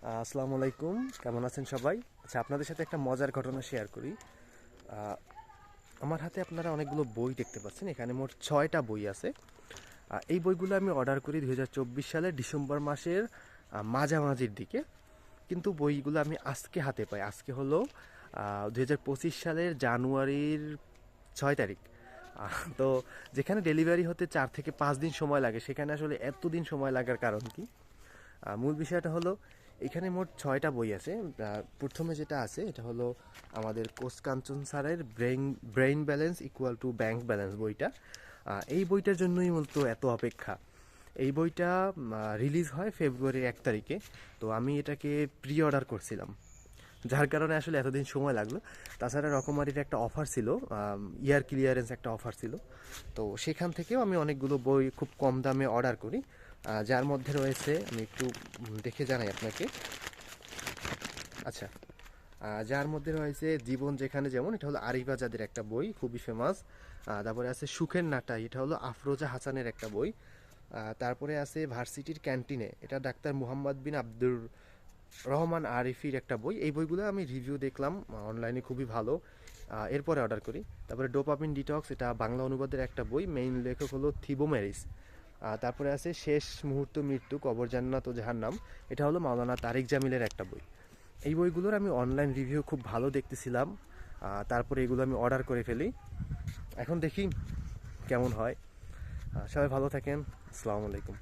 আসসালামু আলাইকুম। কেমন আছেন সবাই? আচ্ছা আপনাদের সাথে একটা মজার ঘটনা শেয়ার করি। আমার হাতে আপনারা অনেকগুলো বই দেখতে পাচ্ছেন। এখানে মোট ছয়টা বই আছে। এই বইগুলো আমি অর্ডার করি দু হাজার চব্বিশ সালের ডিসেম্বর মাসের মাঝামাঝির দিকে। কিন্তু বইগুলো আমি আজকে হাতে পাই। আজকে হলো দু হাজার পঁচিশ সালের জানুয়ারির ছয় তারিখ। তো যেখানে ডেলিভারি হতে চার থেকে পাঁচ দিন সময় লাগে, সেখানে আসলে এত দিন সময় লাগার কারণ কি? মূল বিষয়টা হলো এখানে মোট ছয়টা বই আছে। প্রথমে যেটা আছে, এটা হলো আমাদের কোচ কাঞ্চন স্যারের brain brain balance equal to bank balance বইটা। এই বইটার জন্যই মূলত এত অপেক্ষা। এই বইটা রিলিজ হয় ফেব্রুয়ারির এক তারিখে। তো আমি এটাকে প্রি অর্ডার করছিলাম। যার কারণে আসলে এতদিন সময় লাগল। তাছাড়া রকমারির একটা অফার ছিল ইয়ার ক্লিয়ারেন্স একটা অফার ছিল। তো সেখান থেকেও আমি অনেকগুলো বই খুব কম দামে অর্ডার করি। যার মধ্যে রয়েছে, আমি একটু দেখে জানাই আপনাকে। আচ্ছা যার মধ্যে রয়েছে জীবন যেখানে যেমন, এটা হলো আরিফ আজাদের একটা বই, খুবই ফেমাস তারপরে আছে সুখের নাটা, এটা হলো আফরোজা হাসানের একটা বই। তারপরে আছে ভার্সিটির ক্যান্টিনে, এটা ডাক্তার মুহাম্মদ বিন আব্দুর রহমান আরিফির একটা বই। এই বইগুলো আমি রিভিউ দেখলাম অনলাইনে খুবই ভালো। এরপরে অর্ডার করি। তারপরে ডোপামিন ডিটক্স, এটা বাংলা অনুবাদের একটা বই। মেইন লেখক হলো থিবো ম্যারিস তারপরে আছে শেষ মুহূর্ত মৃত্যু, কবর, জান্নাত ও নাম এটা হলো মাওলানা তারিক জামিলের একটা বই। এই বইগুলোর আমি অনলাইন রিভিউ খুব ভালো দেখতেছিলাম। তারপরে এগুলো আমি অর্ডার করে ফেলি। এখন দেখি কেমন হয়। সবাই ভালো থাকেন। আসসালামু আলাইকুম।